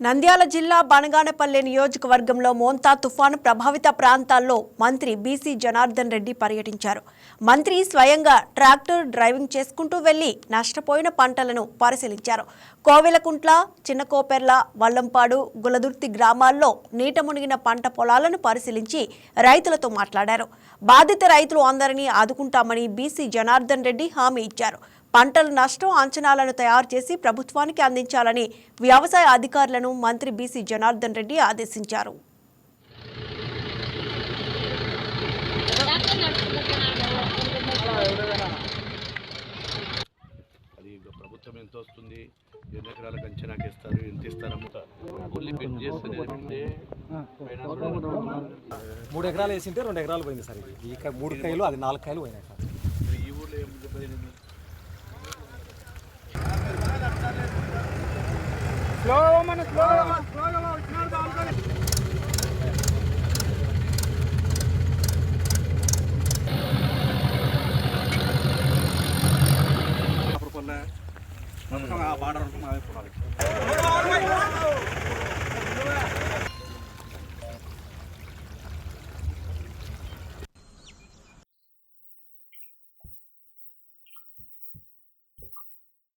నంద్యాల జిల్లా బనగానపల్లె నియోజకవర్గంలో మోంతా తుఫాను ప్రభావిత ప్రాంతాల్లో మంత్రి బీసీ జనార్దన్ రెడ్డి పర్యటించారు. మంత్రి స్వయంగా ట్రాక్టర్ డ్రైవింగ్ చేసుకుంటూ వెళ్ళి నష్టపోయిన పంటలను పరిశీలించారు. కోవెలకుంట్ల చిన్నకోపెర్ల వల్లంపాడు గులదుర్తి గ్రామాల్లో నీట మునిగిన పంట పొలాలను పరిశీలించి రైతులతో మాట్లాడారు. బాధిత రైతులు అందరినీ ఆదుకుంటామని బీసీ జనార్దన్ రెడ్డి హామీ ఇచ్చారు. పంటల నష్టం అంచనాలను తయారు చేసి ప్రభుత్వానికి అందించాలని వ్యవసాయ అధికారులను మంత్రి బీసీ జనార్దన్ రెడ్డి ఆదేశించారు. అది ఇక ప్రభుత్వం ఎంత వస్తుంది? ఎన్ని ఎకరాలకు అంచనాకి ఇస్తారు ఎంత ఇస్తారు అమ్ముతారు? ఓన్లీ బిడ్ చేస్తే నేర్పితే మూడు ఎకరాలు వేసింటే రెండు ఎకరాలు పోయింది సార్ ఇది. మూడు కాయలు అది నాలుగు కాయలు పోయినాయి. మొత్తం ఆ బార్డర్ వరకు